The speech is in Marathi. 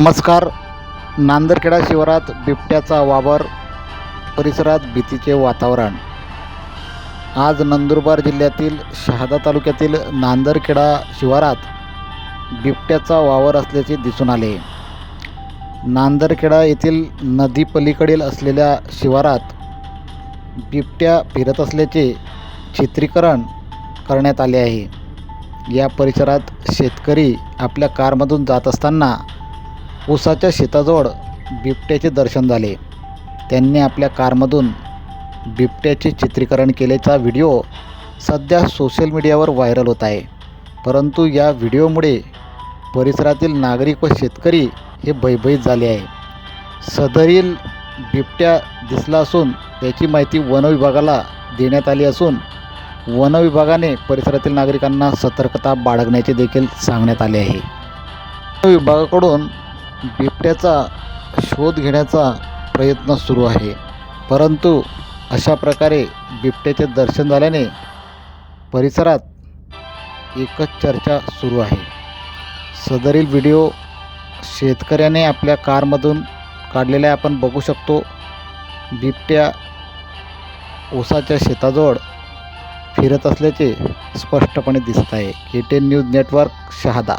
नमस्कार. नांदरखेडा शिवारात बिबट्याचा वावर परिसरात भीतीचे वातावरण. आज नंदुरबार जिल्ह्यातील शहादा तालुक्यातील नांदरखेडा शिवारात बिबट्याचा वावर असल्याचे दिसून आले. नांदरखेडा येथील नदीपलीकडील असलेल्या शिवारात बिबट्या फिरत असल्याचे चित्रीकरण करण्यात आले आहे. या परिसरात शेतकरी आपल्या कारमधून जात असताना ऊसाच्या शेताजवळ बिबट्याचे दर्शन झाले. त्यांनी आपल्या कारमधून बिबट्याचे चित्रीकरण केल्याचा व्हिडिओ सध्या सोशल मीडियावर व्हायरल होत आहे. परंतु या व्हिडिओमुळे परिसरातील नागरिक व शेतकरी हे भयभीत झाले आहे. सदरील बिबट्या दिसला असून त्याची माहिती वनविभागाला देण्यात आली असून वनविभागाने परिसरातील नागरिकांना सतर्कता बाळगण्याचे देखील सांगण्यात आले आहे. वन विभागाकडून बिबट्याचा शोध घेण्याचा प्रयत्न सुरू आहे. परंतु अशा प्रकारे बिबट्याचे दर्शन झाल्याने परिसरात एकच चर्चा सुरू आहे. सदरील व्हिडिओ शेतकऱ्याने आपल्या कारमधून काढलेला आपण बघू शकतो बिबट्या ऊसाच्या शेताजवळ फिरत असल्याचे स्पष्टपणे दिसत आहे. K ten news network Shahada